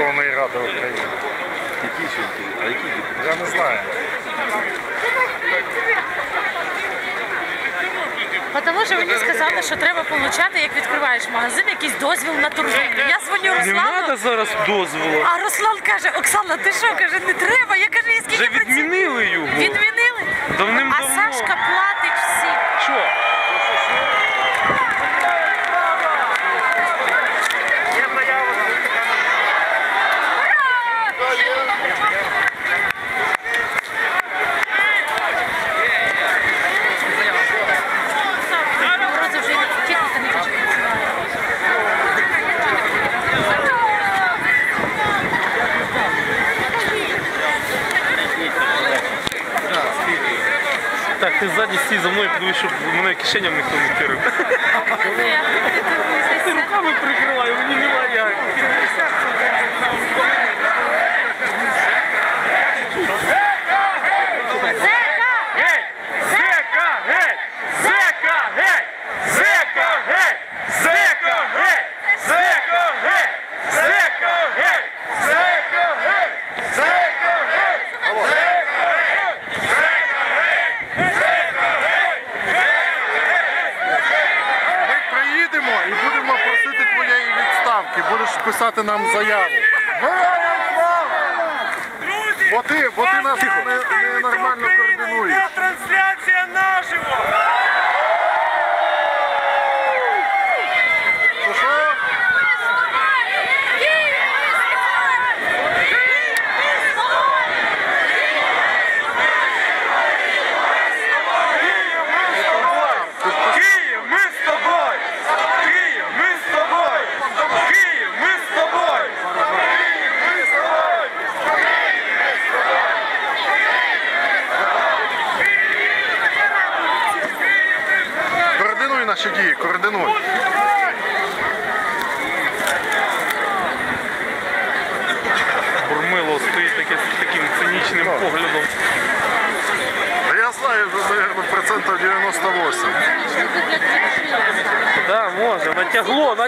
Верховної Ради України. Які жінки? А які діти? Я не знаю. Тому що мені сказали, що треба получати, як відкриваєш магазин, якийсь дозвіл на торгівлю. Я дзвоню Не треба зараз дозволу. а Руслан каже, Оксана, ти що? Каже, не треба. Я кажу, я Вже скільки працюю. відмінили його. Відмінили? А Давним-давно. Сашка платить всім. Що? Так, ти ззаді стій за мною, подивись, щоб мене кишеням ніхто не кирив. Ти руками прикриваю, мені немає як. Писати нам заяву. Бо ти, бо ти нас не,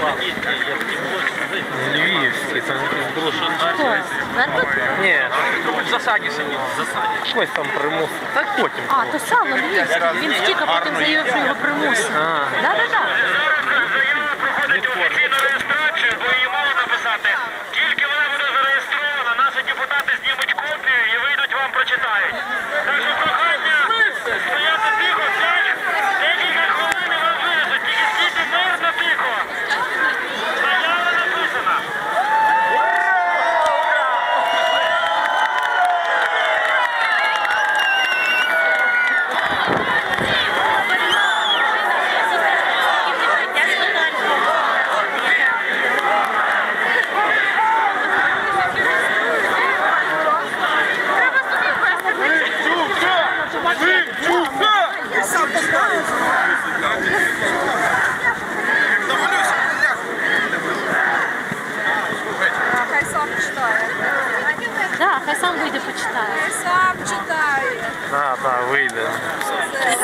молодші. Львівський, там якийсь дружин. Ні, в засаді сидів, в засаді. Щось там примус. Так потім. А, то саме Львівський. Він втік, а потім заявив, що його примус. Да-да-да. Офіційну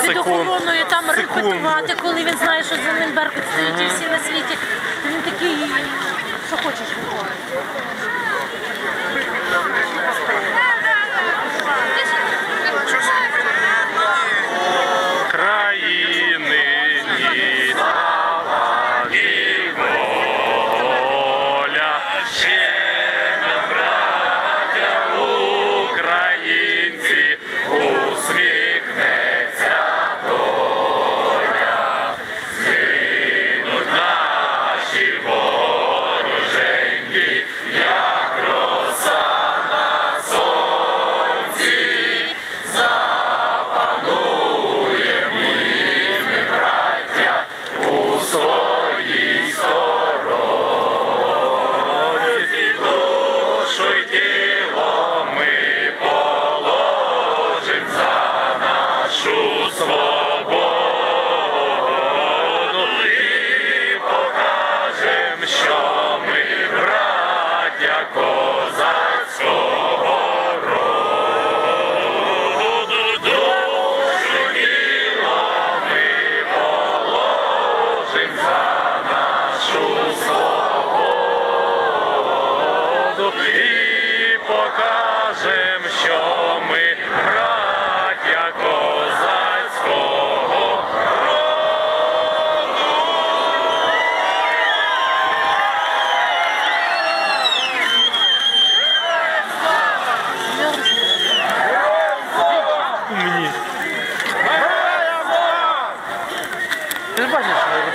Під охороною там репетувати, коли він знає, що за ним Беркут стоїть і всі на світі. Він такий, що хочеш говорить.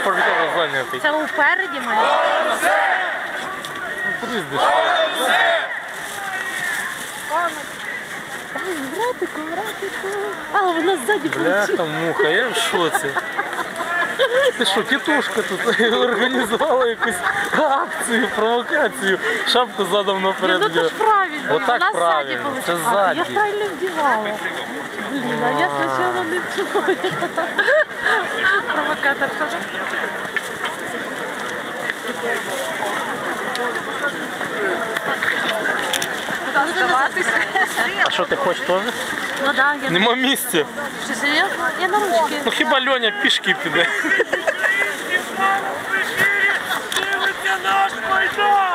Репортер зайнятий. Це упереді має. Приздиш. Братику, братику. А, вона ззаді Бляха, муха, я в шоці. Ти що, тітушка тут організувала якусь акцію, провокацію. Шапку задом наперед. Ну це ж правильно. Отак правильно, це. А, Я правильно вдівала. Блін, а я спочатку не чую. Провокатор теж. А що ти хочеш теж? Ну да, я Нема місця. Що, серйозно? Я на ручки. Ну хіба Льоня пішки піде. Дивиться наш майдан!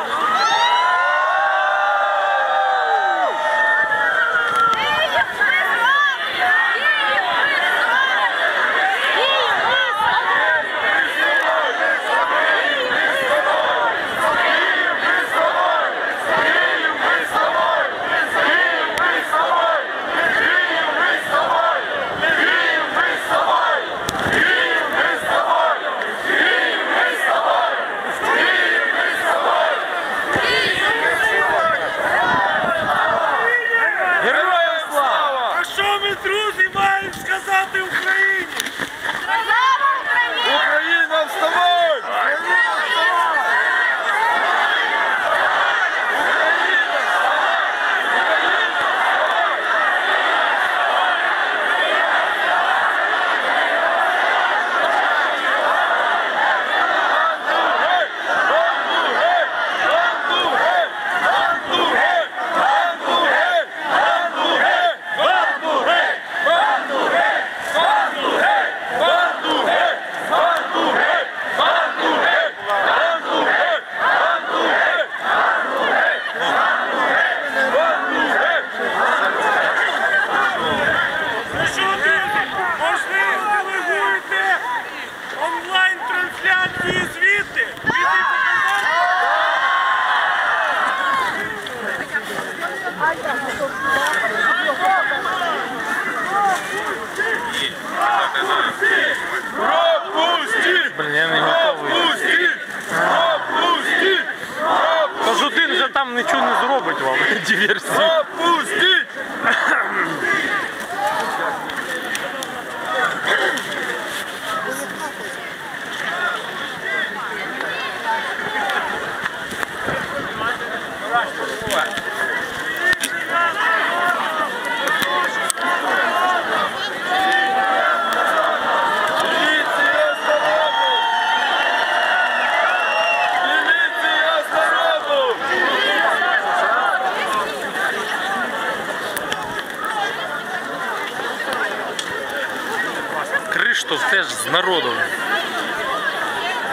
Криштов теж з народом.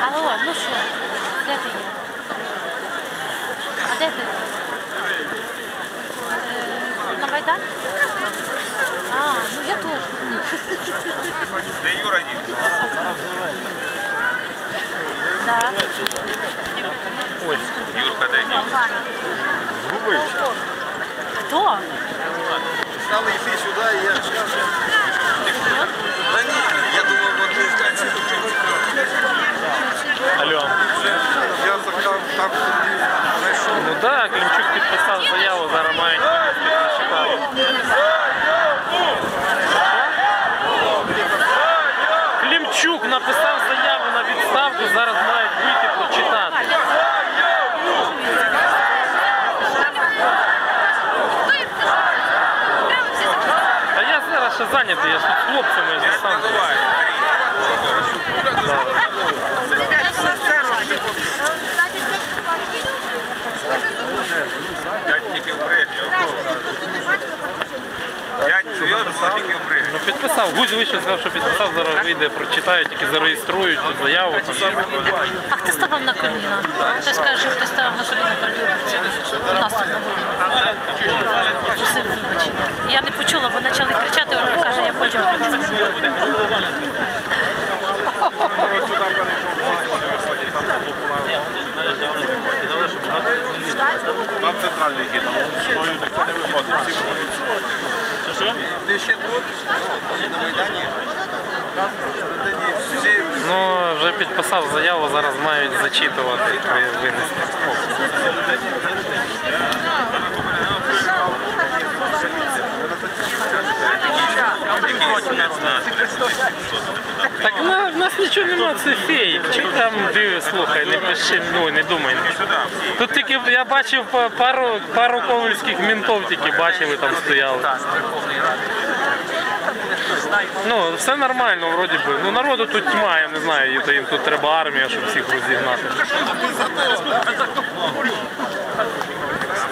Алло, ну що? Де ти є? А де ти? Е, На Майдан? А, ну я теж. Де Юра Да. Юрка, де Хто? Стали йти сюди, і я Алло. Я так, так знайшов. Ну так, да, Клімчук підписав заяву, зараз мають. Клімчук написав заяву на відставку, зараз мають вийти прочитати. А я зараз ще зайнятий, я ж тут хлопцями ж сам. Ну підписав, Гузь вийшов, сказав, що підписав, зараз вийде, прочитають, тільки зареєструють заяву. А хто ставав на коліна? Хтось каже, хто ставав на коліна перед. Я не почула, бо почали кричати, вона каже, я потім почую. Там центральний хід, а мною ніхто не виходить. Всі Що? Ти ще тут? На Майдані? Ну, вже підписав заяву, зараз мають зачитувати винесенні. Так на, в нас нічого немає, це фейк. Чого там диви, слухай, не пиши, ну не думай. Тут тільки я бачив пару, пару ковальських ментов тільки бачили, там стояли. Ну, все нормально, вроді би. Ну народу тут тьма, я не знаю, то їм тут треба армія, щоб всіх розігнати.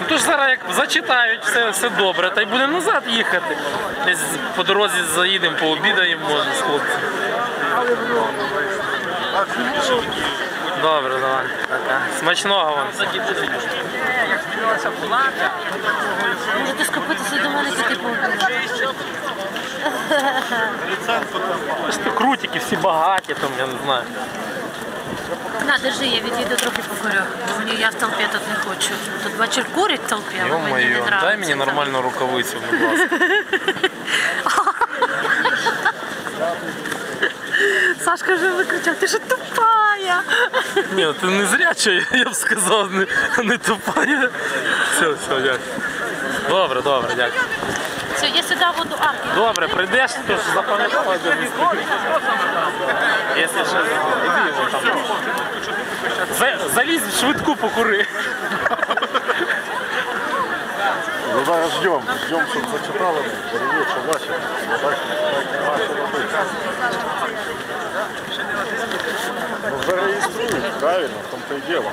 Ну зараз як зачитають, все, все добре, та й будемо назад їхати. Десь по дорозі заїдемо, пообідаємо, може, з хлопцями. Добре, давай. Пока. Смачного вам. Можете скупитися до мене піти пообідати. Просто крутики, всі багаті, там, я не знаю. На, держи, я відійду трохи покурю. Бо мені я в толпі тут не хочу. Тут бачу курять в толпі, але мені не Ё-моё, нравиться. дай мені нормальну рукавицю, будь ласка. Сашка вже викричав, ти ж тупая. Ні, ти не зряча, я б сказав, не, не тупая. Все, все, дякую. Добре, добре, дякую. Все, я сюди воду арки. Добре, прийдеш, то ж запам'ятала. Якщо ще іди вон там. За, залізь в швидку покури. Ну зараз ждем, ждем, щоб зачитали, перевір, що бачить. Так, так, нема що робити. Ну, вже реєструють, правильно, в тому то й діло.